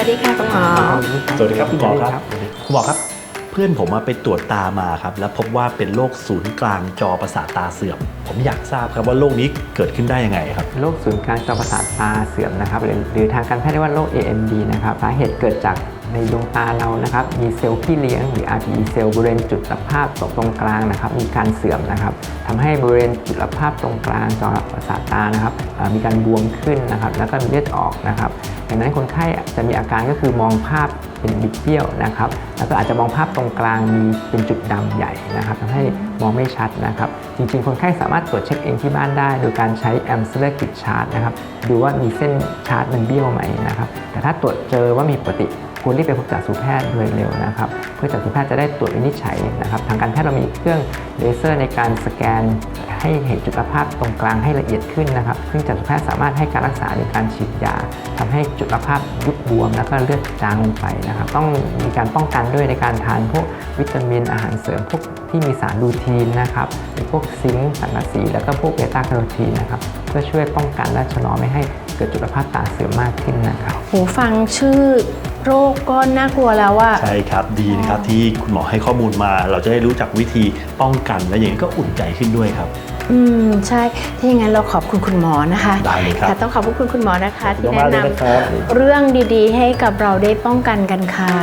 คุณหมอ สวัสดีครับคุณหมอครับสวัสดีครับคุณหมอครับ เพื่อนผมมาไปตรวจตามาครับ แล้วพบว่าเป็นโรคศูนย์กลางจอประสาทตาเสื่อม ผมอยากทราบครับว่าโรคนี้เกิดขึ้นได้ยังไงครับโรคศูนย์กลางจอประสาทตาเสื่อมนะครับหรือหรือทางการแพทย์เรียกว่าโรค AMD นะครับสาเหตุเกิดจาก ในดวงตาเรานะครับ มีเซลล์พี่เลี้ยงหรือ RPE เซลล์บริเวณจุดรับภาพตรงกลางนะครับ มีการเสื่อมนะครับทำให้บริเวณจุดรับภาพตรงกลางจอประสาทตานะครับมีการบวมขึ้นนะครับ แล้วก็มีเลือดออกนะครับดังนั้นคนไข้จะมีอาการก็คือมองภาพเป็นบิดเบี้ยวนะครับ แล้วก็อาจจะมองภาพตรงกลางมีเป็นจุดดำใหญ่นะครับทำให้มองไม่ชัดนะครับ จริงๆ คนไข้สามารถตรวจเช็คเองที่บ้านได้ โดยการใช้แอมเซอร์กิดชาร์ตนะครับ ดูว่ามีเส้นชาร์ตมันเบี้ยวไหมนะครับ แต่ถ้าตรวจเจอว่ามีปกติ ควรรีบไปพบจักษุแพทย์โดยเร็วนะครับ เพื่อจักษุแพทย์จะได้ตรวจวินิจฉัยนะครับทางการแพทย์เรามีเครื่องเลเซอร์ในการสแกน ให้เห็นจุดภาพตรงกลางให้ละเอียดขึ้นนะครับ ซึ่งจักษุแพทย์สามารถให้การรักษาในการฉีดยาทำให้จุดภาพยุบบวม แล้วก็เลือดจางลงไปนะครับ ต้องมีการป้องกันด้วยในการทานพวกวิตามินอาหารเสริมพวกที่มีสารลูทีนนะครับหรือพวกซิงค์สังกะสี แล้วก็พวกเบต้าแคโรทีนนะครับเพื่อช่วยป้องกันและชะลอไม่ให้เกิดจุดภาพตาเสื่อมมากขึ้นนะครับหูฟังชื่อ โรคก็น่ากลัวแล้วว่า ใช่ครับดีนะครับที่คุณหมอให้ข้อมูลมา เราจะได้รู้จักวิธีป้องกันและอย่างนี้ก็อุ่นใจขึ้นด้วยครับ อืมใช่ถ้าอย่างนั้นเราขอบคุณคุณหมอนะคะได้เลยครับ ค่ะต้องขอบคุณคุณหมอนะคะ ที่ขอบคุณแนะมากๆเลยนำนะครับเรื่องดีๆ ให้กับเราได้ป้องกันกันค่ะ